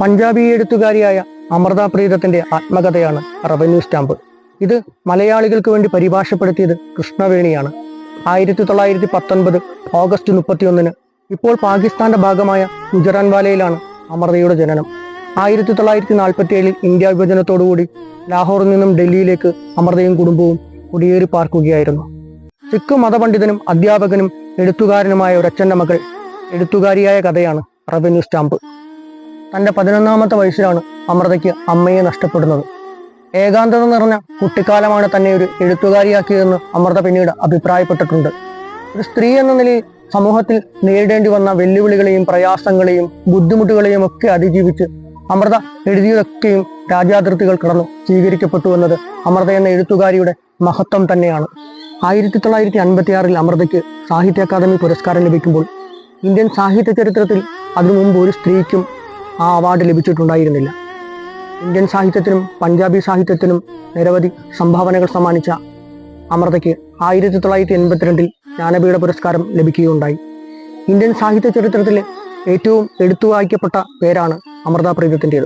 പഞ്ചാബി എഴുത്തുകാരിയായ അമൃത പ്രീതത്തിന്റെ ആത്മകഥയാണ് റവന്യൂ സ്റ്റാമ്പ്. ഇത് മലയാളികൾക്ക് വേണ്ടി പരിഭാഷപ്പെടുത്തിയത് കൃഷ്ണവേണിയാണ്. ആയിരത്തി തൊള്ളായിരത്തി പത്തൊൻപത് ഓഗസ്റ്റ് മുപ്പത്തിയൊന്നിന് ഇപ്പോൾ പാകിസ്ഥാന്റെ ഭാഗമായ ഗുജറാൻവാലയിലാണ് അമൃതയുടെ ജനനം. ആയിരത്തി തൊള്ളായിരത്തി നാൽപ്പത്തി ഏഴിൽ ഇന്ത്യ വിഭജനത്തോടുകൂടി ലാഹോറിൽ നിന്നും ഡൽഹിയിലേക്ക് അമൃതയും കുടുംബവും കുടിയേറി പാർക്കുകയായിരുന്നു. സിഖ് മതപണ്ഡിതനും അധ്യാപകനും എഴുത്തുകാരനുമായ ഒരച്ഛന്റെ മകൾ എഴുത്തുകാരിയായ കഥയാണ് റവന്യൂ സ്റ്റാമ്പ്. തന്റെ പതിനൊന്നാമത്തെ വയസ്സിലാണ് അമൃതയ്ക്ക് അമ്മയെ നഷ്ടപ്പെടുന്നത്. ഏകാന്തത നിറഞ്ഞ കുട്ടിക്കാലമാണ് തന്നെ ഒരു എഴുത്തുകാരിയാക്കിയതെന്ന് അമൃത പിന്നീട് അഭിപ്രായപ്പെട്ടിട്ടുണ്ട്. ഒരു സ്ത്രീ എന്ന നിലയിൽ സമൂഹത്തിൽ നേരിടേണ്ടി വന്ന വെല്ലുവിളികളെയും പ്രയാസങ്ങളെയും ബുദ്ധിമുട്ടുകളെയും ഒക്കെ അതിജീവിച്ച് അമൃത എഴുതിയതൊക്കെയും രാജ്യാതിർത്തികൾ കടന്നു സ്വീകരിക്കപ്പെട്ടു എന്നത് അമൃത എന്ന എഴുത്തുകാരിയുടെ മഹത്വം തന്നെയാണ്. ആയിരത്തി തൊള്ളായിരത്തി അൻപത്തി ആറിൽ അമൃതയ്ക്ക് സാഹിത്യ അക്കാദമി പുരസ്കാരം ലഭിക്കുമ്പോൾ ഇന്ത്യൻ സാഹിത്യ ചരിത്രത്തിൽ അതിനു മുമ്പ് ഒരു സ്ത്രീക്കും ആ അവാർഡ് ലഭിച്ചിട്ടുണ്ടായിരുന്നില്ല. ഇന്ത്യൻ സാഹിത്യത്തിനും പഞ്ചാബി സാഹിത്യത്തിനും നിരവധി സംഭാവനകൾ സമ്മാനിച്ച അമൃതയ്ക്ക് ആയിരത്തി തൊള്ളായിരത്തി എൺപത്തിരണ്ടിൽ ജ്ഞാനപീഠ പുരസ്കാരം ലഭിക്കുകയുണ്ടായി. ഇന്ത്യൻ സാഹിത്യ ചരിത്രത്തിലെ ഏറ്റവും എടുത്തു വായിക്കപ്പെട്ട പേരാണ് അമൃത പ്രീതത്തിന്റെത്.